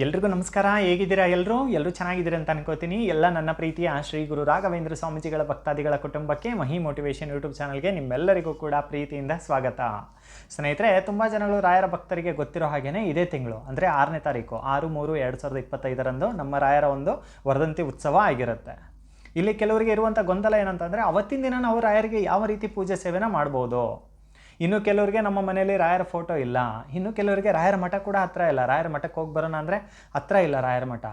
ಎಲ್ರಿಗೂ ನಮಸ್ಕಾರ, ಹೇಗಿದ್ದೀರಾ ಎಲ್ಲರೂ ಎಲ್ಲರೂ ಚೆನ್ನಾಗಿದ್ದೀರಾ ಅಂತ ಅನ್ಕೋತೀನಿ. ಎಲ್ಲ ನನ್ನ ಪ್ರೀತಿಯ ಶ್ರೀ ಗುರು ರಾಘವೇಂದ್ರ ಸ್ವಾಮೀಜಿಗಳ ಭಕ್ತಾದಿಗಳ ಕುಟುಂಬಕ್ಕೆ ಮಹಿ ಮೋಟಿವೇಶನ್ ಯೂಟ್ಯೂಬ್ ಚಾನಲ್ಗೆ ನಿಮ್ಮೆಲ್ಲರಿಗೂ ಕೂಡ ಪ್ರೀತಿಯಿಂದ ಸ್ವಾಗತ. ಸ್ನೇಹಿತರೆ, ತುಂಬ ಜನಗಳು ರಾಯರ ಭಕ್ತರಿಗೆ ಗೊತ್ತಿರೋ ಹಾಗೇನೆ ಇದೇ ತಿಂಗಳು, ಅಂದರೆ ಆರನೇ ತಾರೀಕು, ಆರು, ಮೂರು, ಎರಡು ಸಾವಿರದ ಇಪ್ಪತ್ತೈದರಂದು ನಮ್ಮ ರಾಯರ ಒಂದು ವರದಂತಿ ಉತ್ಸವ ಆಗಿರುತ್ತೆ. ಇಲ್ಲಿ ಕೆಲವರಿಗೆ ಇರುವಂಥ ಗೊಂದಲ ಏನಂತಂದರೆ, ಅವತ್ತಿನ ದಿನ ನಾವು ರಾಯರಿಗೆ ಯಾವ ರೀತಿ ಪೂಜೆ ಸೇವೆನ ಮಾಡ್ಬೋದು? ಇನ್ನು ಕೆಲವರಿಗೆ ನಮ್ಮ ಮನೆಯಲ್ಲಿ ರಾಯರ ಫೋಟೋ ಇಲ್ಲ. ಇನ್ನು ಕೆಲವರಿಗೆ ರಾಯರ ಮಠ ಕೂಡ ಹತ್ರ ಇಲ್ಲ. ರಾಯರ ಮಠಕ್ಕೆ ಹೋಗಿ ಬರೋಣ ಅಂದರೆ ಹತ್ರ ಇಲ್ಲ ರಾಯರ ಮಠ.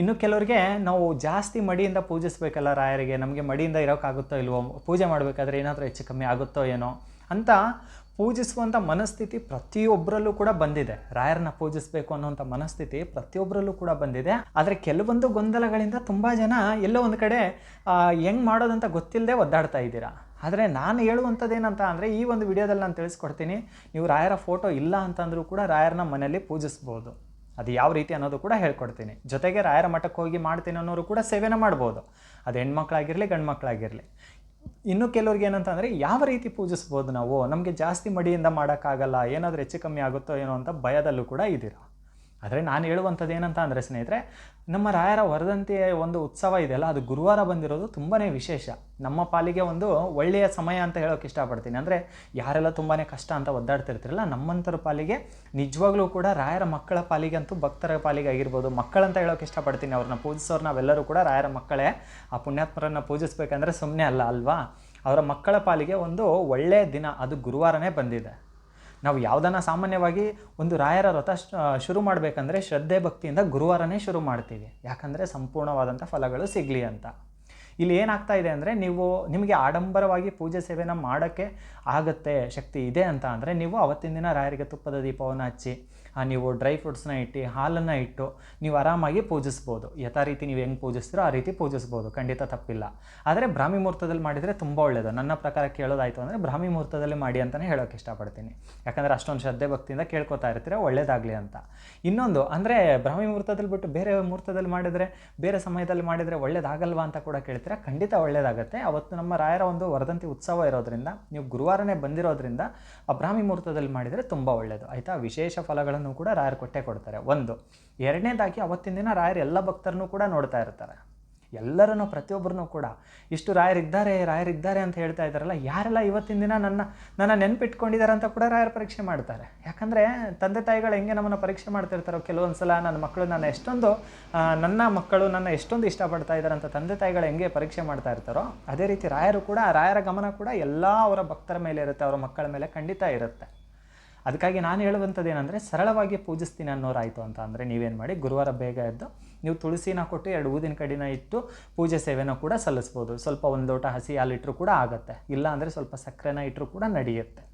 ಇನ್ನು ಕೆಲವರಿಗೆ ನಾವು ಜಾಸ್ತಿ ಮಡಿಯಿಂದ ಪೂಜಿಸ್ಬೇಕಲ್ಲ ರಾಯರಿಗೆ. ನಮಗೆ ಮಡಿಯಿಂದ ಇರೋಕ್ಕಾಗುತ್ತೋ ಇಲ್ವೋ? ಪೂಜೆ ಮಾಡಬೇಕಾದ್ರೆ ಏನಾದರೂ ಹೆಚ್ಚು ಕಮ್ಮಿ ಆಗುತ್ತೋ ಏನೋ? ಅಂತ ಪೂಜಿಸುವಂಥ ಮನಸ್ಥಿತಿ ಪ್ರತಿಯೊಬ್ಬರಲ್ಲೂ ಕೂಡ ಬಂದಿದೆ. ರಾಯರನ್ನ ಪೂಜಿಸಬೇಕು ಅನ್ನೋಂಥ ಮನಸ್ಥಿತಿ ಪ್ರತಿಯೊಬ್ಬರಲ್ಲೂ ಕೂಡ ಬಂದಿದೆ. ಆದರೆ ಕೆಲವೊಂದು ಗೊಂದಲಗಳಿಂದ ತುಂಬ ಜನ ಎಲ್ಲೋ ಒಂದು ಕಡೆ ಹೆಂಗೆ ಮಾಡೋದಂತ ಗೊತ್ತಿಲ್ಲದೆ ಒದ್ದಾಡ್ತಾ ಇದ್ದೀರಾ? ಆದರೆ ನಾನು ಹೇಳುವಂಥದ್ದು ಏನಂತ ಅಂದರೆ ಈ ಒಂದು ವಿಡಿಯೋದಲ್ಲಿ ನಾನು ತಿಳಿಸ್ಕೊಡ್ತೀನಿ, ನೀವು ರಾಯರ ಫೋಟೋ ಇಲ್ಲ ಅಂತಂದರೂ ಕೂಡ ರಾಯರನ್ನ ಮನೆಯಲ್ಲಿ ಪೂಜಿಸ್ಬೋದು. ಅದು ಯಾವ ರೀತಿ ಅನ್ನೋದು ಕೂಡ ಹೇಳ್ಕೊಡ್ತೀನಿ. ಜೊತೆಗೆ ರಾಯರ ಮಠಕ್ಕೆ ಹೋಗಿ ಮಾಡ್ತೀನಿ ಅನ್ನೋರು ಕೂಡ ಸೇವೆನ ಮಾಡ್ಬೋದು. ಅದು ಹೆಣ್ಮಕ್ಳಾಗಿರಲಿ ಗಂಡು ಮಕ್ಕಳಾಗಿರಲಿ ಇನ್ನು ಕೆಲವ್ರಿಗೆ ಏನಂತಂದರೆ ಯಾವ ರೀತಿ ಪೂಜಿಸ್ಬೋದು ನಾವು? ನಮಗೆ ಜಾಸ್ತಿ ಮಡಿಯಿಂದ ಮಾಡೋಕ್ಕಾಗಲ್ಲ, ಏನಾದರೂ ಹೆಚ್ಚು ಕಮ್ಮಿ ಆಗುತ್ತೋ ಏನೋ ಅಂತ ಭಯದಲ್ಲೂ ಕೂಡ ಇದ್ದೀರಾ? ಆದರೆ ನಾನು ಹೇಳುವಂಥದ್ದು ಏನಂತ ಅಂದರೆ ಸ್ನೇಹಿತರೆ, ನಮ್ಮ ರಾಯರ ವರ್ಧಂತಿಯ ಒಂದು ಉತ್ಸವ ಇದೆಯಲ್ಲ, ಅದು ಗುರುವಾರ ಬಂದಿರೋದು ತುಂಬಾ ವಿಶೇಷ. ನಮ್ಮ ಪಾಲಿಗೆ ಒಂದು ಒಳ್ಳೆಯ ಸಮಯ ಅಂತ ಹೇಳೋಕೆ ಇಷ್ಟಪಡ್ತೀನಿ. ಅಂದರೆ ಯಾರೆಲ್ಲ ತುಂಬಾ ಕಷ್ಟ ಅಂತ ಒದ್ದಾಡ್ತಿರ್ತಿರಲ್ಲ ನಮ್ಮಂಥರ ಪಾಲಿಗೆ, ನಿಜವಾಗ್ಲೂ ಕೂಡ ರಾಯರ ಮಕ್ಕಳ ಪಾಲಿಗೆ ಅಂತೂ ಭಕ್ತರ ಪಾಲಿಗೆ ಆಗಿರ್ಬೋದು. ಮಕ್ಕಳಂತ ಹೇಳೋಕೆ ಇಷ್ಟಪಡ್ತೀನಿ. ಅವ್ರನ್ನ ಪೂಜಿಸೋರು ನಾವೆಲ್ಲರೂ ಕೂಡ ರಾಯರ ಮಕ್ಕಳೇ. ಆ ಪುಣ್ಯಾತ್ಮರನ್ನು ಪೂಜಿಸ್ಬೇಕಂದ್ರೆ ಸುಮ್ಮನೆ ಅಲ್ಲ, ಅಲ್ವಾ? ಅವರ ಮಕ್ಕಳ ಪಾಲಿಗೆ ಒಂದು ಒಳ್ಳೆಯ ದಿನ, ಅದು ಗುರುವಾರನೇ ಬಂದಿದೆ. ನಾವು ಯಾವುದನ್ನು ಸಾಮಾನ್ಯವಾಗಿ ಒಂದು ರಾಯರ ವ್ರತ ಶುರು ಮಾಡಬೇಕಂದ್ರೆ ಶ್ರದ್ಧೆ ಭಕ್ತಿಯಿಂದ ಗುರುವಾರನೇ ಶುರು ಮಾಡ್ತೀವಿ. ಯಾಕಂದರೆ ಸಂಪೂರ್ಣವಾದಂಥ ಫಲಗಳು ಸಿಗಲಿ ಅಂತ. ಇಲ್ಲಿ ಏನಾಗ್ತಾ ಇದೆ ಅಂದರೆ ನೀವು ನಿಮಗೆ ಆಡಂಬರವಾಗಿ ಪೂಜೆ ಸೇವೆನ ಮಾಡೋಕ್ಕೆ ಆಗುತ್ತೆ ಶಕ್ತಿ ಇದೆ ಅಂತ ಅಂದರೆ ನೀವು ಅವತ್ತಿನ ದಿನ ರಾಯರಿಗೆ ತುಪ್ಪದ ದೀಪವನ್ನು ಹಚ್ಚಿ ನೀವು ಡ್ರೈ ಫ್ರೂಟ್ಸ್ನ ಇಟ್ಟು, ಹಾಲನ್ನು ಇಟ್ಟು ನೀವು ಆರಾಮಾಗಿ ಪೂಜಿಸ್ಬೋದು. ಯಥಾ ರೀತಿ ನೀವು ಹೆಂಗೆ ಪೂಜಿಸ್ತೀರೋ ಆ ರೀತಿ ಪೂಜಿಸ್ಬೋದು. ಖಂಡಿತ ತಪ್ಪಿಲ್ಲ. ಆದರೆ ಬ್ರಾಹ್ಮಿ ಮುಹೂರ್ತದಲ್ಲಿ ಮಾಡಿದರೆ ತುಂಬ ಒಳ್ಳೆಯದು ನನ್ನ ಪ್ರಕಾರ ಕೇಳೋದಾಯಿತು ಅಂದರೆ ಬ್ರಾಹ್ಮಿ ಮುಹೂರ್ತದಲ್ಲಿ ಮಾಡಿ ಅಂತಲೇ ಹೇಳೋಕೆ ಇಷ್ಟಪಡ್ತೀನಿ. ಯಾಕಂದರೆ ಅಷ್ಟೊಂದು ಶ್ರದ್ಧೆ ಭಕ್ತಿಯಿಂದ ಕೇಳ್ಕೊತಾ ಇರ್ತೀರ, ಒಳ್ಳೇದಾಗಲಿ ಅಂತ. ಇನ್ನೊಂದು, ಅಂದರೆ ಬ್ರಾಹ್ಮಿ ಮುಹೂರ್ತದಲ್ಲಿ ಬಿಟ್ಟು ಬೇರೆ ಮುಹೂರ್ತದಲ್ಲಿ ಮಾಡಿದರೆ, ಬೇರೆ ಸಮಯದಲ್ಲಿ ಮಾಡಿದರೆ ಒಳ್ಳೇದಾಗಲ್ವಾ ಅಂತ ಕೂಡ ಕೇಳ್ತೀರಾ ಖಂಡಿತ ಒಳ್ಳೇದಾಗುತ್ತೆ. ಅವತ್ತು ನಮ್ಮ ರಾಯರ ಒಂದು ವರದಂತಿ ಉತ್ಸವ ಇರೋದ್ರಿಂದ, ನೀವು ಗುರುವಾರನೇ ಬಂದಿರೋದ್ರಿಂದ ಅಬ್ರಾಹ್ಮಿ ಬ್ರಾಹ್ಮಿ ಮುಹೂರ್ತದಲ್ಲಿ ಮಾಡಿದರೆ ತುಂಬ ಒಳ್ಳೆಯದು ಆಯಿತಾ? ವಿಶೇಷ ಫಲಗಳನ್ನು ಕೂಡ ರಾಯರು ಕೊಟ್ಟೆ ಕೊಡ್ತಾರೆ. ಒಂದು, ಎರಡನೇದಾಗಿ ಅವತ್ತಿನ ದಿನ ರಾಯರು ಎಲ್ಲ ಭಕ್ತರನ್ನು ಕೂಡ ನೋಡ್ತಾ ಇರ್ತಾರೆ. ಎಲ್ಲರನ್ನು, ಪ್ರತಿಯೊಬ್ಬರನ್ನು ಕೂಡ. ಇಷ್ಟು ರಾಯರಿದ್ದಾರೆ ರಾಯರಿದ್ದಾರೆ ಅಂತ ಹೇಳ್ತಾ ಇದ್ದಾರಲ್ಲ, ಯಾರೆಲ್ಲ ಇವತ್ತಿನ ದಿನ ನನ್ನ ನನ್ನ ನೆನಪಿಟ್ಕೊಂಡಿದ್ದಾರೆ ಅಂತ ಕೂಡ ರಾಯರ ಪರೀಕ್ಷೆ ಮಾಡ್ತಾರೆ. ಯಾಕಂದರೆ ತಂದೆ ತಾಯಿಗಳು ಹೆಂಗೆ ನಮ್ಮನ್ನು ಪರೀಕ್ಷೆ ಮಾಡ್ತಿರ್ತಾರೋ ಕೆಲವೊಂದು ಸಲ ನನ್ನ ಮಕ್ಕಳು ನನ್ನ ಎಷ್ಟೊಂದು ನನ್ನ ಮಕ್ಕಳು ನನ್ನ ಎಷ್ಟೊಂದು ಇಷ್ಟಪಡ್ತಾ ಇದ್ದಾರೆ ಅಂತ ತಂದೆ ತಾಯಿಗಳು ಹೆಂಗೆ ಪರೀಕ್ಷೆ ಮಾಡ್ತಾ ಇರ್ತಾರೋ, ಅದೇ ರೀತಿ ರಾಯರು ಕೂಡ, ರಾಯರ ಗಮನ ಕೂಡ ಎಲ್ಲ ಅವರ ಭಕ್ತರ ಮೇಲೆ ಇರುತ್ತೆ, ಅವರ ಮಕ್ಕಳ ಮೇಲೆ ಖಂಡಿತ ಇರುತ್ತೆ. ಅದಕ್ಕಾಗಿ ನಾನು ಹೇಳುವಂಥದ್ದು ಏನಂದರೆ ಸರಳವಾಗಿ ಪೂಜಿಸ್ತೀನಿ ಅನ್ನೋರಾಯಿತು ಅಂತ. ಅಂದರೆ ನೀವೇನು ಮಾಡಿ, ಗುರುವಾರ ಬೇಗ ಎದ್ದು ನೀವು ತುಳಸಿನ ಕೊಟ್ಟು ಎರಡು ಊದಿನ ಕಡಿನ ಇಟ್ಟು ಪೂಜೆ ಸೇವೆನ ಕೂಡ ಸಲ್ಲಿಸ್ಬೋದು. ಸ್ವಲ್ಪ ಒಂದು ಲೋಟ ಹಸಿ ಹಾಲಿಟ್ಟರು ಕೂಡ ಆಗುತ್ತೆ. ಇಲ್ಲ ಅಂದರೆ ಸ್ವಲ್ಪ ಸಕ್ಕರೆನ ಇಟ್ಟರು ಕೂಡ ನಡೆಯುತ್ತೆ.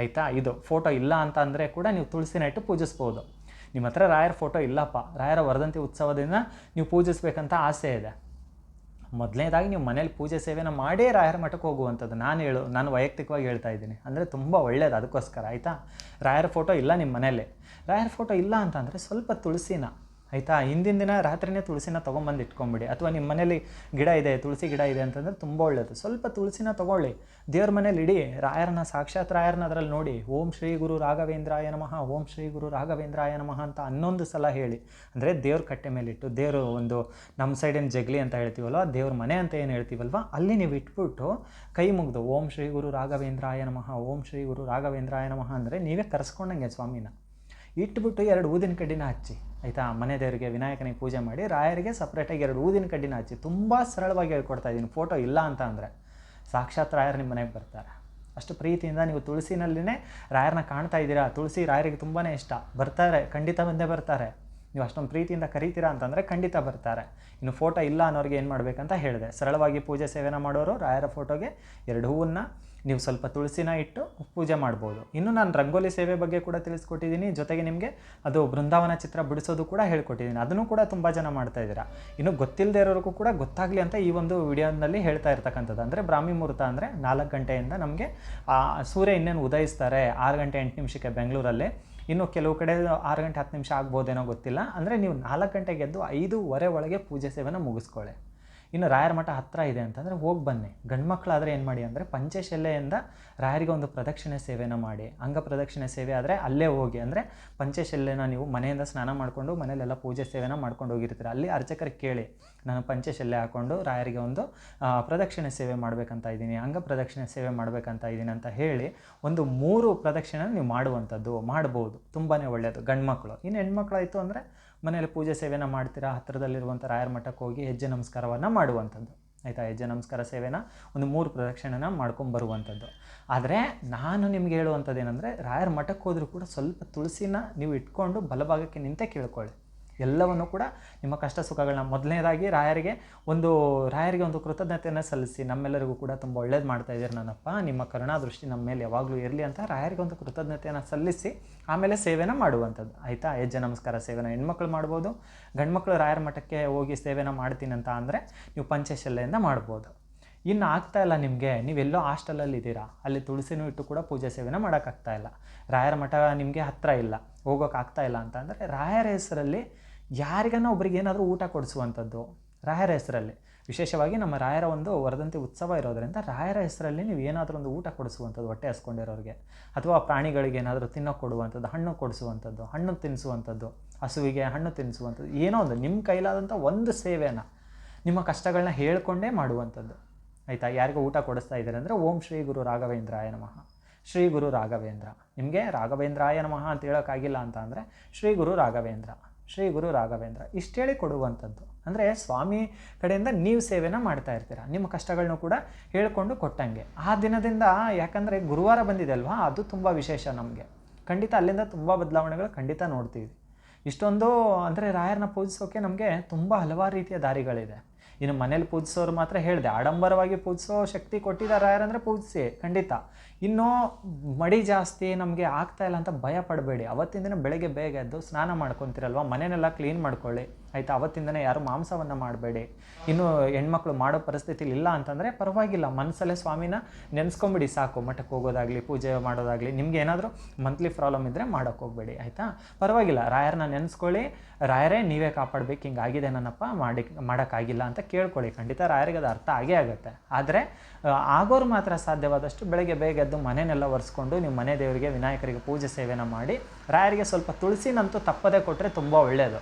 ಆಯಿತಾ? ಇದು ಫೋಟೋ ಇಲ್ಲ ಅಂತ ಅಂದರೆ ಕೂಡ ನೀವು ತುಳಸಿನ ಇಟ್ಟು ಪೂಜಿಸ್ಬೋದು. ನಿಮ್ಮ ಹತ್ರ ರಾಯರ ಫೋಟೋ ಇಲ್ಲಪ್ಪ. ರಾಯರ ವರದಂತಿ ಉತ್ಸವದಿಂದ ನೀವು ಪೂಜಿಸ್ಬೇಕಂತ ಆಸೆ ಇದೆ. ಮೊದಲನೇದಾಗಿ ನೀವು ಮನೇಲಿ ಪೂಜೆ ಸೇವೆನ ಮಾಡೇ ರಾಯರ ಮಠಕ್ಕೆ ಹೋಗುವಂಥದ್ದು ನಾನು ಹೇಳು, ನಾನು ವೈಯಕ್ತಿಕವಾಗಿ ಹೇಳ್ತಾ ಇದ್ದೀನಿ. ಅಂದರೆ ತುಂಬ ಒಳ್ಳೆಯದು ಅದಕ್ಕೋಸ್ಕರ, ಆಯಿತಾ? ರಾಯರ ಫೋಟೋ ಇಲ್ಲ ನಿಮ್ಮ ಮನೇಲಿ. ರಾಯರ ಫೋಟೋ ಇಲ್ಲ ಅಂತಂದರೆ ಸ್ವಲ್ಪ ತುಳಸಿನ ಆಯಿತಾ? ಹಿಂದಿನ ದಿನ ರಾತ್ರಿನೇ ತುಳಸಿನ ತೊಗೊಂಬಂದು ಇಟ್ಕೊಂಬಿಡಿ. ಅಥವಾ ನಿಮ್ಮ ಮನೇಲಿ ಗಿಡ ಇದೆ, ತುಳಸಿ ಗಿಡ ಇದೆ ಅಂತಂದರೆ ತುಂಬ ಒಳ್ಳೆಯದು ಸ್ವಲ್ಪ ತುಳಸಿನ ತೊಗೊಳ್ಳಿ. ದೇವ್ರ ಮನೇಲಿ ಇಡಿ, ರಾಯರನ್ನ ಸಾಕ್ಷಾತ್ ರಾಯರನ್ನ ಅದರಲ್ಲಿ ನೋಡಿ. ಓಂ ಶ್ರೀ ಗುರು ರಾಘವೇಂದ್ರಾಯ ನಮಃ, ಓಂ ಶ್ರೀ ಗುರು ರಾಘವೇಂದ್ರಾಯ ನಮಃ ಅಂತ ಹನ್ನೊಂದು ಸಲ ಹೇಳಿ. ಅಂದರೆ ದೇವ್ರ ಕಟ್ಟೆ ಮೇಲಿಟ್ಟು ದೇವರು ಒಂದು ನಮ್ಮ ಸೈಡಿನ ಜಗ್ಲಿ ಅಂತ ಹೇಳ್ತೀವಲ್ವ, ದೇವ್ರ ಮನೆ ಅಂತ ಏನು ಹೇಳ್ತೀವಲ್ವ, ಅಲ್ಲಿ ನೀವು ಇಟ್ಬಿಟ್ಟು ಕೈ ಮುಗ್ದು, ಓಂ ಶ್ರೀ ಗುರು ರಾಘವೇಂದ್ರಾಯ ನಮಃ, ಓಂ ಶ್ರೀ ಗುರು ರಾಘವೇಂದ್ರಾಯ ನಮಃ ಅಂದರೆ ನೀವೇ ಕರೆಸ್ಕೊಂಡಂಗೆ ಸ್ವಾಮಿನ. ಇಟ್ಬಿಟ್ಟು ಎರಡು ಊದಿನ ಕಡ್ಡಿನ ಹಚ್ಚಿ, ಆಯಿತಾ? ಮನೆ ದೇವರಿಗೆ, ವಿನಾಯಕನಿಗೆ ಪೂಜೆ ಮಾಡಿ, ರಾಯರಿಗೆ ಸಪ್ರೇಟಾಗಿ ಎರಡು ಊದಿನ ಕಡ್ಡಿನ ಹಚ್ಚಿ, ತುಂಬ ಸರಳವಾಗಿ ಹೇಳ್ಕೊಡ್ತಾ ಇದ್ದೀನಿ ಫೋಟೋ ಇಲ್ಲ ಅಂತ ಅಂದರೆ ಸಾಕ್ಷಾತ್ ರಾಯರು ನಿಮ್ಮ ಮನೆಗೆ ಬರ್ತಾರೆ. ಅಷ್ಟು ಪ್ರೀತಿಯಿಂದ ನೀವು ತುಳಸಿನಲ್ಲಿನೇ ರಾಯರನ್ನ ಕಾಣ್ತಾ ಇದ್ದೀರಾ? ತುಳಸಿ ರಾಯರಿಗೆ ತುಂಬಾ ಇಷ್ಟ. ಬರ್ತಾರೆ, ಖಂಡಿತ ಬಂದೇ ಬರ್ತಾರೆ. ನೀವು ಅಷ್ಟೊಂದು ಪ್ರೀತಿಯಿಂದ ಕರೀತೀರಾ ಅಂತಂದರೆ ಖಂಡಿತ ಬರ್ತಾರೆ. ಇನ್ನು ಫೋಟೋ ಇಲ್ಲ ಅನ್ನೋರಿಗೆ ಏನು ಮಾಡಬೇಕಂತ ಹೇಳಿದೆ. ಸರಳವಾಗಿ ಪೂಜೆ ಸೇವೆನ ಮಾಡೋರು ರಾಯರ ಫೋಟೋಗೆ ಎರಡು ಹೂವನ್ನು ನೀವು ಸ್ವಲ್ಪ ತುಳಸಿನ ಇಟ್ಟು ಪೂಜೆ ಮಾಡ್ಬೋದು. ಇನ್ನು ನಾನು ರಂಗೋಲಿ ಸೇವೆ ಬಗ್ಗೆ ಕೂಡ ತಿಳಿಸ್ಕೊಟ್ಟಿದ್ದೀನಿ. ಜೊತೆಗೆ ನಿಮಗೆ ಅದು ಬೃಂದಾವನ ಚಿತ್ರ ಬಿಡಿಸೋದು ಕೂಡ ಹೇಳ್ಕೊಟ್ಟಿದ್ದೀನಿ. ಅದನ್ನು ಕೂಡ ತುಂಬ ಜನ ಮಾಡ್ತಾ ಇದ್ದೀರಾ. ಇನ್ನು ಗೊತ್ತಿಲ್ಲದೆ ಇರೋರಿಗೂ ಕೂಡ ಗೊತ್ತಾಗಲಿ ಅಂತ ಈ ಒಂದು ವಿಡಿಯೋನಲ್ಲಿ ಹೇಳ್ತಾ ಇರ್ತಕ್ಕಂಥದ್ದು. ಅಂದರೆ ಬ್ರಾಹ್ಮಿ ಮುಹೂರ್ತ ಅಂದರೆ ನಾಲ್ಕು ಗಂಟೆಯಿಂದ ನಮಗೆ ಆ ಸೂರ್ಯ ಇನ್ನೇನು ಉದಯಿಸ್ತಾರೆ ಆರು ಗಂಟೆ ಎಂಟು ನಿಮಿಷಕ್ಕೆ ಬೆಂಗಳೂರಲ್ಲಿ. ಇನ್ನು ಕೆಲವು ಕಡೆ ಆರು ಗಂಟೆ ಹತ್ತು ನಿಮಿಷ ಆಗ್ಬೋದೇನೋ ಗೊತ್ತಿಲ್ಲ. ಅಂದರೆ ನೀವು ನಾಲ್ಕು ಗಂಟೆಗೆ ಎದ್ದು ಐದೂವರೆ ಒಳಗೆ ಪೂಜೆ ಸೇವೆನ ಮುಗಿಸ್ಕೊಳ್ಳಿ. ಇನ್ನು ರಾಯರ ಮಠ ಹತ್ತಿರ ಇದೆ ಅಂತಂದರೆ ಹೋಗಿ ಬನ್ನಿ. ಗಂಡು ಮಕ್ಕಳಾದರೆ ಏನು ಮಾಡಿ ಅಂದರೆ ಪಂಚಶಲೆಯಿಂದ ರಾಯರಿಗೆ ಒಂದು ಪ್ರದಕ್ಷಿಣೆ ಸೇವೆನ ಮಾಡಿ. ಅಂಗ ಪ್ರದಕ್ಷಿಣೆ ಸೇವೆ ಆದರೆ ಅಲ್ಲೇ ಹೋಗಿ ಅಂದರೆ ಪಂಚಶಲ್ಯನ ನೀವು ಮನೆಯಿಂದ ಸ್ನಾನ ಮಾಡಿಕೊಂಡು ಮನೆಯಲ್ಲೆಲ್ಲ ಪೂಜೆ ಸೇವೆನ ಮಾಡ್ಕೊಂಡು ಹೋಗಿರ್ತೀರ. ಅಲ್ಲಿ ಅರ್ಚಕರಿಗೆ ಕೇಳಿ, ನಾನು ಪಂಚಶಲ್ಯ ಹಾಕ್ಕೊಂಡು ರಾಯರಿಗೆ ಒಂದು ಪ್ರದಕ್ಷಿಣೆ ಸೇವೆ ಮಾಡಬೇಕಂತ ಇದ್ದೀನಿ, ಅಂಗ ಪ್ರದಕ್ಷಿಣೆ ಸೇವೆ ಮಾಡಬೇಕಂತ ಇದ್ದೀನಿ ಅಂತ ಹೇಳಿ ಒಂದು ಮೂರು ಪ್ರದಕ್ಷಿಣೆ ನೀವು ಮಾಡುವಂಥದ್ದು, ಮಾಡ್ಬೋದು. ತುಂಬಾ ಒಳ್ಳೆಯದು ಗಂಡ್ಮಕ್ಳು. ಇನ್ನು ಹೆಣ್ಮಕ್ಳು ಆಯಿತು ಅಂದರೆ ಮನೆಯಲ್ಲಿ ಪೂಜೆ ಸೇವೆನ ಮಾಡ್ತೀರಾ? ಹತ್ತಿರದಲ್ಲಿರುವಂಥ ರಾಯರ ಮಠಕ್ಕೆ ಹೋಗಿ ಹೆಜ್ಜೆ ನಮಸ್ಕಾರವನ್ನು ಮಾಡುವಂಥದ್ದು. ಆಯಿತಾ ಹೆಜ್ಜೆ ನಮಸ್ಕಾರ ಸೇವೆನ ಒಂದು ಮೂರು ಪ್ರದಕ್ಷಿಣೆನ ಮಾಡ್ಕೊಂಡು ಬರುವಂಥದ್ದು. ಆದರೆ ನಾನು ನಿಮ್ಗೆ ಹೇಳುವಂಥದ್ದು ಏನಂದರೆ ರಾಯರ ಮಠಕ್ಕೆ ಹೋದರೂ ಕೂಡ ಸ್ವಲ್ಪ ತುಳಸಿನ ನೀವು ಇಟ್ಕೊಂಡು ಬಲಭಾಗಕ್ಕೆ ನಿಂತೇ ಕೇಳ್ಕೊಳ್ಳಿ. ಎಲ್ಲವನ್ನು ಕೂಡ ನಿಮ್ಮ ಕಷ್ಟ ಸುಖಗಳನ್ನ ಮೊದಲನೇದಾಗಿ ರಾಯರಿಗೆ ಒಂದು ರಾಯರಿಗೆ ಒಂದು ಕೃತಜ್ಞತೆಯನ್ನು ಸಲ್ಲಿಸಿ ನಮ್ಮೆಲ್ಲರಿಗೂ ಕೂಡ ತುಂಬ ಒಳ್ಳೇದು ಮಾಡ್ತಾ ಇದ್ದೀರಿ ನನ್ನಪ್ಪ. ನಿಮ್ಮ ಕರುಣಾದೃಷ್ಟಿ ನಮ್ಮ ಮೇಲೆ ಯಾವಾಗಲೂ ಇರಲಿ ಅಂತ ರಾಯರಿಗೆ ಒಂದು ಕೃತಜ್ಞತೆಯನ್ನು ಸಲ್ಲಿಸಿ ಆಮೇಲೆ ಸೇವೆನ ಮಾಡುವಂಥದ್ದು. ಆಯಿತಾ? ಹೆಜ್ಜೆ ನಮಸ್ಕಾರ. ಸೇವೆನ ಹೆಣ್ಮಕ್ಳು ಮಾಡ್ಬೋದು. ಗಂಡ್ಮಕ್ಳು ರಾಯರ ಮಠಕ್ಕೆ ಹೋಗಿ ಸೇವೆನ ಮಾಡ್ತೀನಂತ ಅಂದರೆ ನೀವು ಪಂಚಶಲ್ಯೆಯಿಂದ ಮಾಡ್ಬೋದು. ಇನ್ನು ಆಗ್ತಾ ಇಲ್ಲ ನಿಮಗೆ. ನೀವೆಲ್ಲೋ ಹಾಸ್ಟೆಲಲ್ಲಿ ಇದ್ದೀರಾ ಅಲ್ಲಿ ತುಳಸಿನೂ ಇಟ್ಟು ಕೂಡ ಪೂಜೆ ಸೇವೆನ ಮಾಡೋಕ್ಕಾಗ್ತಾ ಇಲ್ಲ. ರಾಯರ ಮಠ ನಿಮಗೆ ಹತ್ತಿರ ಇಲ್ಲ. ಹೋಗೋಕ್ಕಾಗ್ತಾ ಇಲ್ಲ ಅಂತ ಅಂದರೆ ರಾಯರ ಹೆಸರಲ್ಲಿ ಯಾರಿಗಾನ ಒಬ್ಬರಿಗೆ ಏನಾದರೂ ಊಟ ಕೊಡಿಸುವಂಥದ್ದು, ರಾಯರ ಹೆಸರಲ್ಲಿ. ವಿಶೇಷವಾಗಿ ನಮ್ಮ ರಾಯರ ಒಂದು ವರದಂತಿ ಉತ್ಸವ ಇರೋದರಿಂದ ರಾಯರ ಹೆಸರಲ್ಲಿ ನೀವು ಏನಾದರೂ ಒಂದು ಊಟ ಕೊಡಿಸುವಂಥದ್ದು, ಹೊಟ್ಟೆ ಹಸ್ಕೊಂಡಿರೋರಿಗೆ. ಅಥವಾ ಪ್ರಾಣಿಗಳಿಗೆ ಏನಾದರೂ ತಿನ್ನೋ ಕೊಡುವಂಥದ್ದು, ಹಣ್ಣು ಕೊಡಿಸುವಂಥದ್ದು, ಹಣ್ಣು ತಿನ್ನಿಸುವಂಥದ್ದು ಹಸುವಿಗೆ ಹಣ್ಣು ತಿನ್ನಿಸುವಂಥದ್ದು ಏನೋ ಒಂದು ನಿಮ್ಮ ಕೈಲಾದಂಥ ಒಂದು ಸೇವೆನ ನಿಮ್ಮ ಕಷ್ಟಗಳನ್ನ ಹೇಳ್ಕೊಂಡೇ ಮಾಡುವಂಥದ್ದು. ಆಯಿತಾ? ಯಾರಿಗೂ ಊಟ ಕೊಡಿಸ್ತಾ ಇದ್ದಾರೆ ಅಂದರೆ ಓಂ ಶ್ರೀ ಗುರು ರಾಘವೇಂದ್ರಾಯ ನಮಃ. ಶ್ರೀ ಗುರು ರಾಘವೇಂದ್ರ. ನಿಮಗೆ ರಾಘವೇಂದ್ರಾಯ ನಮಃ ಅಂತ ಹೇಳೋಕ್ಕಾಗಿಲ್ಲ ಅಂತ ಅಂದರೆ ಶ್ರೀ ಗುರು ರಾಘವೇಂದ್ರ. ಶ್ರೀ ಗುರು ರಾಘವೇಂದ್ರ ಇಷ್ಟೇಳಿ ಕೊಡುವಂಥದ್ದು. ಅಂದರೆ ಸ್ವಾಮಿ ಕಡೆಯಿಂದ ನೀವು ಸೇವೆನ ಮಾಡ್ತಾ ಇರ್ತೀರ. ನಿಮ್ಮ ಕಷ್ಟಗಳನ್ನೂ ಕೂಡ ಹೇಳ್ಕೊಂಡು ಕೊಟ್ಟಂಗೆ. ಆ ದಿನದಿಂದ ಯಾಕಂದರೆ ಗುರುವಾರ ಬಂದಿದೆ ಅಲ್ವಾ ಅದು ತುಂಬ ವಿಶೇಷ ನಮಗೆ. ಖಂಡಿತ ಅಲ್ಲಿಂದ ತುಂಬ ಬದಲಾವಣೆಗಳು ಖಂಡಿತ ನೋಡ್ತೀವಿ. ಇಷ್ಟೊಂದು ಅಂದರೆ ರಾಯರನ್ನ ಪೂಜಿಸೋಕೆ ನಮಗೆ ತುಂಬ ಹಲವಾರು ರೀತಿಯ ದಾರಿಗಳಿದೆ. ಇನ್ನು ಮನೇಲಿ ಪೂಜಿಸೋರು ಮಾತ್ರ ಹೇಳಿದೆ. ಆಡಂಬರವಾಗಿ ಪೂಜಿಸೋ ಶಕ್ತಿ ಕೊಟ್ಟಿದ್ದಾರೆ ಯಾರಂದರೆ ಪೂಜಿಸಿ, ಖಂಡಿತ. ಇನ್ನೂ ಮಡಿ ಜಾಸ್ತಿ ನಮಗೆ ಆಗ್ತಾ ಇಲ್ಲ ಅಂತ ಭಯ ಪಡಬೇಡಿ. ಅವತ್ತಿನ ದಿನ ಬೆಳಗ್ಗೆ ಬೇಗ ಎದ್ದು ಸ್ನಾನ ಮಾಡ್ಕೊತಿರಲ್ವ? ಮನೆಯನ್ನೆಲ್ಲ ಕ್ಲೀನ್ ಮಾಡ್ಕೊಳ್ಳಿ. ಆಯಿತಾ, ಅವತ್ತಿಂದನೇ ಯಾರು ಮಾಂಸವನ್ನು ಮಾಡಬೇಡಿ. ಇನ್ನು ಹೆಣ್ಮಕ್ಳು ಮಾಡೋ ಪರಿಸ್ಥಿತಿಲಿ ಇಲ್ಲ ಅಂತಂದರೆ ಪರವಾಗಿಲ್ಲ ಮನಸ್ಸಲ್ಲೇ ಸ್ವಾಮಿನ ನೆನ್ಸ್ಕೊಂಬಿಡಿ ಸಾಕು. ಮಠಕ್ಕೆ ಹೋಗೋದಾಗಲಿ, ಪೂಜೆ ಮಾಡೋದಾಗಲಿ, ನಿಮ್ಗೆ ಏನಾದರೂ ಮಂತ್ಲಿ ಪ್ರಾಬ್ಲಮ್ ಇದ್ದರೆ ಮಾಡೋಕ್ಕೆ ಹೋಗಬೇಡಿ, ಆಯಿತಾ? ಪರವಾಗಿಲ್ಲ, ರಾಯರನ್ನ ನೆನೆಸ್ಕೊಳ್ಳಿ, ರಾಯರೇ ನೀವೇ ಕಾಪಾಡಬೇಕು, ಹಿಂಗಾಗಿದೆ ನನ್ನಪ್ಪ, ಮಾಡಿ, ಮಾಡೋಕ್ಕಾಗಿಲ್ಲ ಅಂತ ಕೇಳ್ಕೊಳ್ಳಿ. ಖಂಡಿತ ರಾಯರಿಗೆ ಅದು ಅರ್ಥ ಆಗೇ ಆಗುತ್ತೆ. ಆದರೆ ಆಗೋರು ಮಾತ್ರ ಸಾಧ್ಯವಾದಷ್ಟು ಬೆಳಗ್ಗೆ ಬೇಗ ಎದ್ದು ಮನೆಯನ್ನೆಲ್ಲ ಒರೆಸ್ಕೊಂಡು ನೀವು ಮನೆ ದೇವರಿಗೆ, ವಿನಾಯಕರಿಗೆ ಪೂಜೆ ಸೇವೆನ ಮಾಡಿ, ರಾಯರಿಗೆ ಸ್ವಲ್ಪ ತುಳಸಿನಂತೂ ತಪ್ಪದೇ ಕೊಟ್ಟರೆ ತುಂಬ ಒಳ್ಳೆಯದು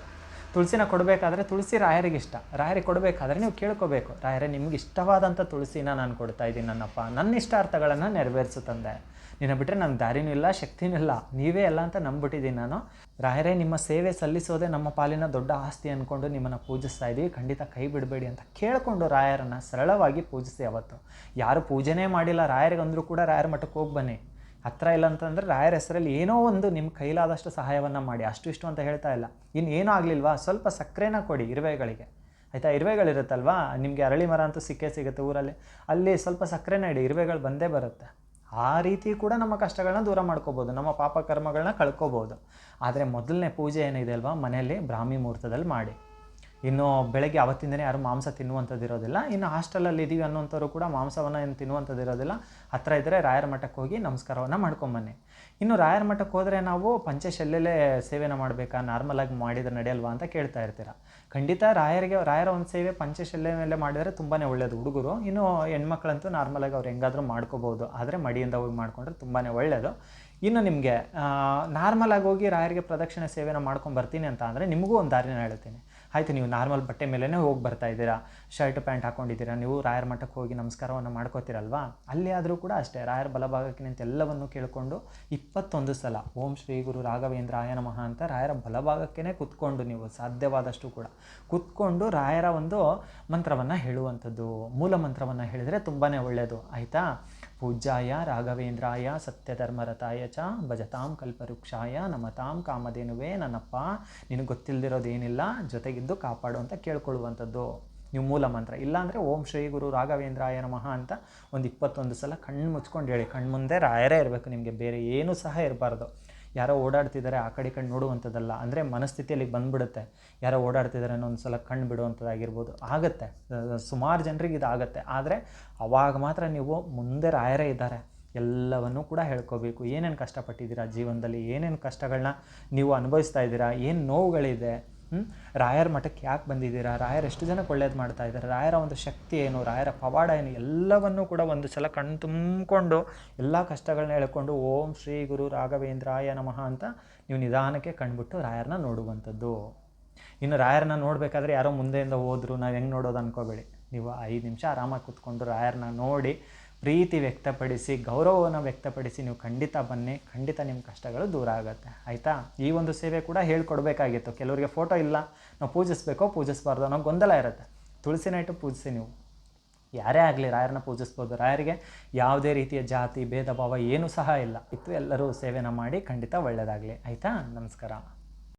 ತುಳಸಿನ ಕೊಡಬೇಕಾದ್ರೆ ತುಳಸಿ ರಾಯರಿಗೆ ಇಷ್ಟ. ರಾಯರಿಗೆ ಕೊಡಬೇಕಾದ್ರೆ ನೀವು ಕೇಳ್ಕೋಬೇಕು. ರಾಯರೇ, ನಿಮ್ಗೆ ಇಷ್ಟವಾದಂಥ ತುಳಸಿನ ನಾನು ಕೊಡ್ತಾ ಇದ್ದೀನಿ ನನ್ನಪ್ಪ. ನನ್ನ ಇಷ್ಟಾರ್ಥಗಳನ್ನು ನೆರವೇರಿಸು ತಂದೆ. ನಿನ್ನ ಬಿಟ್ಟರೆ ನನ್ನ ದಾರಿನೂ ಇಲ್ಲ, ಶಕ್ತಿನೂ ಇಲ್ಲ. ನೀವೇ ಅಲ್ಲ ಅಂತ ನಂಬಿಟ್ಟಿದ್ದೀನಿ ನಾನು. ರಾಯರೇ, ನಿಮ್ಮ ಸೇವೆ ಸಲ್ಲಿಸೋದೇ ನಮ್ಮ ಪಾಲಿನ ದೊಡ್ಡ ಆಸ್ತಿ ಅಂದ್ಕೊಂಡು ನಿಮ್ಮನ್ನು ಪೂಜಿಸ್ತಾ ಇದ್ದೀವಿ. ಖಂಡಿತ ಕೈ ಬಿಡಬೇಡಿ ಅಂತ ಕೇಳಿಕೊಂಡು ರಾಯರನ್ನು ಸರಳವಾಗಿ ಪೂಜಿಸಿ ಅವತ್ತು. ಯಾರು ಪೂಜೆನೇ ಮಾಡಿಲ್ಲ ರಾಯರಿಗೆ ಅಂದರೂ ಕೂಡ ರಾಯರ ಮಠಕ್ಕೆ ಹೋಗಿ ಬನ್ನಿ. ಹತ್ರ ಇಲ್ಲ ಅಂತಂದರೆ ರಾಯರ ಹೆಸರಲ್ಲಿ ಏನೋ ಒಂದು ನಿಮ್ಮ ಕೈಲಾದಷ್ಟು ಸಹಾಯವನ್ನು ಮಾಡಿ. ಅಷ್ಟು ಇಷ್ಟು ಅಂತ ಹೇಳ್ತಾ ಇಲ್ಲ. ಇನ್ನು ಏನೂ ಆಗಲಿಲ್ವಾ? ಸ್ವಲ್ಪ ಸಕ್ಕರೆನ ಕೊಡಿ ಇರುವೆಗಳಿಗೆ. ಆಯಿತಾ? ಇರುವೆಗಳಿರುತ್ತಲ್ವಾ? ನಿಮಗೆ ಅರಳಿ ಮರ ಅಂತೂ ಸಿಕ್ಕೇ ಸಿಗುತ್ತೆ ಊರಲ್ಲಿ. ಅಲ್ಲಿ ಸ್ವಲ್ಪ ಸಕ್ಕರೆನ ಇಡಿ, ಇರುವೆಗಳು ಬಂದೇ ಬರುತ್ತೆ. ಆ ರೀತಿ ಕೂಡ ನಮ್ಮ ಕಷ್ಟಗಳನ್ನ ದೂರ ಮಾಡ್ಕೋಬೋದು. ನಮ್ಮ ಪಾಪ ಕರ್ಮಗಳನ್ನ ಕಳ್ಕೊಬೋದು. ಆದರೆ ಮೊದಲನೇ ಪೂಜೆ ಏನಿದೆ ಅಲ್ವಾ? ಮನೆಯಲ್ಲಿ ಬ್ರಾಹ್ಮಿ ಮುಹೂರ್ತದಲ್ಲಿ ಮಾಡಿ. ಇನ್ನು ಬೆಳಗ್ಗೆ ಅವತ್ತಿಂದನೇ ಯಾರು ಮಾಂಸ ತಿನ್ನುವಂಥದ್ದು ಇರೋದಿಲ್ಲ. ಇನ್ನು ಹಾಸ್ಟೆಲಲ್ಲಿ ಇದ್ದೀವಿ ಅನ್ನೋಂಥವ್ರು ಕೂಡ ಮಾಂಸವನ್ನು ಏನು ತಿನ್ನುವಂಥದ್ದು ಇರೋದಿಲ್ಲ. ಹತ್ತಿರ ಇದ್ದರೆ ರಾಯರ ಮಠಕ್ಕೆ ಹೋಗಿ ನಮಸ್ಕಾರವನ್ನು ಮಾಡ್ಕೊಂಬನ್ನಿ. ಇನ್ನು ರಾಯರ ಮಠಕ್ಕೆ ಹೋದರೆ ನಾವು ಪಂಚಶಲ್ಯಲ್ಲೇ ಸೇವೆನ ಮಾಡಬೇಕಾ? ನಾರ್ಮಲಾಗಿ ಮಾಡಿದ್ರೆ ನಡೆಯಲ್ವಾ ಅಂತ ಕೇಳ್ತಾ ಇರ್ತೀರ. ಖಂಡಿತ ರಾಯರಿಗೆ, ರಾಯರ ಒಂದು ಸೇವೆ ಪಂಚಶಲ್ಯ ಮೇಲೆ ಮಾಡಿದರೆ ತುಂಬಾ ಒಳ್ಳೆಯದು ಹುಡುಗರು. ಇನ್ನು ಹೆಣ್ಮಕ್ಳಂತೂ ನಾರ್ಮಲಾಗಿ ಅವ್ರು ಹೆಂಗಾದರೂ ಮಾಡ್ಕೋಬೋದು. ಆದರೆ ಮಡಿಯಿಂದ ಹೋಗಿ ಮಾಡಿಕೊಂಡ್ರೆ ತುಂಬಾ ಒಳ್ಳೆಯದು ಇನ್ನು ನಿಮಗೆ ನಾರ್ಮಲಾಗಿ ಹೋಗಿ ರಾಯರಿಗೆ ಪ್ರದಕ್ಷಿಣೆ ಸೇವೆನ ಮಾಡ್ಕೊಂಡು ಬರ್ತೀನಿ ಅಂತ ಅಂದರೆ ನಿಮಗೂ ಒಂದು ದಾರಿನ ಹೇಳ್ತೀನಿ. ಆಯಿತು, ನೀವು ನಾರ್ಮಲ್ ಬಟ್ಟೆ ಮೇಲೇ ಹೋಗಿ ಬರ್ತಾ ಇದ್ದೀರಾ? ಶರ್ಟ್, ಪ್ಯಾಂಟ್ ಹಾಕೊಂಡಿದ್ದೀರಾ? ನೀವು ರಾಯರ ಮಠಕ್ಕೆ ಹೋಗಿ ನಮಸ್ಕಾರವನ್ನು ಮಾಡ್ಕೋತೀರಲ್ವಾ? ಅಲ್ಲಿ ಆದರೂ ಕೂಡ ಅಷ್ಟೇ, ರಾಯರ ಬಲಭಾಗಕ್ಕೆ ನಿಂತ ಎಲ್ಲವನ್ನು ಕೇಳಿಕೊಂಡು ಇಪ್ಪತ್ತೊಂದು ಸಲ ಓಂ ಶ್ರೀ ಗುರು ರಾಘವೇಂದ್ರ ಆಯ ನಮಃ ಅಂತ ರಾಯರ ಬಲಭಾಗಕ್ಕೇ ಕುತ್ಕೊಂಡು ನೀವು ಸಾಧ್ಯವಾದಷ್ಟು ಕೂಡ. ಕುತ್ಕೊಂಡು ರಾಯರ ಒಂದು ಮಂತ್ರವನ್ನು ಹೇಳುವಂಥದ್ದು, ಮೂಲ ಮಂತ್ರವನ್ನು ಹೇಳಿದರೆ ತುಂಬಾ ಒಳ್ಳೆಯದು ಆಯಿತಾ? ಪೂಜ್ಯಾಯ ರಾಘವೇಂದ್ರಾಯ ಸತ್ಯಧರ್ಮರಥಾಯ ಚ ಭಜತಾಂ ಕಲ್ಪವೃಕ್ಷಾಯ ನಮತಾಂ ಕಾಮಧೇನುವೆ ನನ್ನಪ್ಪ, ನಿನಗೆ ಗೊತ್ತಿಲ್ಲದಿರೋದೇನಿಲ್ಲ ಜೊತೆಗಿದ್ದು ಕಾಪಾಡು ಅಂತ ಕೇಳ್ಕೊಳ್ಳುವಂಥದ್ದು. ನೀವು ಮೂಲ ಮಂತ್ರ. ಇಲ್ಲಾಂದರೆ ಓಂ ಶ್ರೀ ಗುರು ರಾಘವೇಂದ್ರಾಯ ನಮಃ ಅಂತ ಒಂದು ಇಪ್ಪತ್ತೊಂದು ಸಲ ಕಣ್ಣು ಮುಚ್ಕೊಂಡು ಹೇಳಿ. ಕಣ್ಣು ಮುಂದೆ ರಾಯರೇ ಇರಬೇಕು ನಿಮಗೆ. ಬೇರೆ ಏನೂ ಸಹ ಇರಬಾರ್ದು. ಯಾರೋ ಓಡಾಡ್ತಿದ್ದಾರೆ ಆ ಕಡೆ ಕಣ್ಣು ನೋಡುವಂಥದ್ದಲ್ಲ. ಅಂದರೆ ಮನಸ್ಥಿತಿಯಲ್ಲಿ ಬಂದ್ಬಿಡುತ್ತೆ. ಯಾರೋ ಓಡಾಡ್ತಿದ್ದಾರೆ ಅನ್ನೋ ಒಂದು ಸಲ ಕಣ್ಣು ಬಿಡುವಂಥದ್ದಾಗಿರ್ಬೋದು. ಆಗುತ್ತೆ. ಸುಮಾರು ಜನರಿಗೆ ಇದು ಆಗುತ್ತೆ. ಆದರೆ ಅವಾಗ ಮಾತ್ರ ನೀವು ಮುಂದೆ ರಾಯರೇ ಇದ್ದಾರೆ. ಎಲ್ಲವನ್ನೂ ಕೂಡ ಹೇಳ್ಕೋಬೇಕು. ಏನೇನು ಕಷ್ಟಪಟ್ಟಿದ್ದೀರಾ ಜೀವನದಲ್ಲಿ? ಏನೇನು ಕಷ್ಟಗಳನ್ನ ನೀವು ಅನುಭವಿಸ್ತಾ ಇದ್ದೀರಾ? ಏನು ನೋವುಗಳಿದೆ? ರಾಯರ ಮಠಕ್ಕೆ ಯಾಕೆ ಬಂದಿದ್ದೀರಾ? ರಾಯರ್ ಎಷ್ಟು ಜನಕ್ಕೆ ಒಳ್ಳೇದು ಮಾಡ್ತಾ ಇದ್ದಾರೆ? ರಾಯರ ಒಂದು ಶಕ್ತಿ ಏನು? ರಾಯರ ಪವಾಡ ಏನು? ಎಲ್ಲವನ್ನೂ ಕೂಡ ಒಂದು ಸಲ ಕಣ್ಣು ತುಂಬಿಕೊಂಡು ಎಲ್ಲ ಕಷ್ಟಗಳನ್ನ ಹೇಳ್ಕೊಂಡು ಓಂ ಶ್ರೀ ಗುರು ರಾಘವೇಂದ್ರಾಯ ನಮಃ ಅಂತ ನೀವು ನಿಧಾನಕ್ಕೆ ಕಣ್ಬಿಟ್ಟು ರಾಯರನ್ನ ನೋಡುವಂಥದ್ದು. ಇನ್ನು ರಾಯರನ್ನ ನೋಡಬೇಕಾದ್ರೆ ಯಾರೋ ಮುಂದೆಯಿಂದ ಹೋದ್ರು, ನಾವು ಹೆಂಗೆ ನೋಡೋದು ಅನ್ಕೋಬೇಡಿ. ನೀವು ಐದು ನಿಮಿಷ ಆರಾಮಾಗಿ ಕೂತ್ಕೊಂಡು ರಾಯರನ್ನ ನೋಡಿ ಪ್ರೀತಿ ವ್ಯಕ್ತಪಡಿಸಿ, ಗೌರವವನ್ನು ವ್ಯಕ್ತಪಡಿಸಿ ನೀವು ಖಂಡಿತ ಬನ್ನಿ, ಖಂಡಿತ ನಿಮ್ಮ ಕಷ್ಟಗಳು ದೂರ ಆಗುತ್ತೆ. ಆಯಿತಾ? ಈ ಒಂದು ಸೇವೆ ಕೂಡ ಹೇಳ್ಕೊಡ್ಬೇಕಾಗಿತ್ತು. ಕೆಲವರಿಗೆ ಫೋಟೋ ಇಲ್ಲ. ನಾವು ಪೂಜಿಸ್ಬೇಕೋ, ಪೂಜಿಸ್ಬಾರ್ದು ಅನ್ನೋ ಗೊಂದಲ ಇರುತ್ತೆ. ತುಳಸಿ ಇಟ್ಟು ಪೂಜಿಸಿ ನೀವು. ಯಾರೇ ಆಗಲಿ ರಾಯರನ್ನ ಪೂಜಿಸ್ಬೋದು. ರಾಯರಿಗೆ ಯಾವುದೇ ರೀತಿಯ ಜಾತಿ, ಭೇದ ಭಾವ ಏನೂ ಸಹ ಇಲ್ಲ. ಇತ್ತು ಎಲ್ಲರೂ ಸೇವೆನ ಮಾಡಿ ಖಂಡಿತ ಒಳ್ಳೆಯದಾಗಲಿ ಆಯಿತಾ? ನಮಸ್ಕಾರ.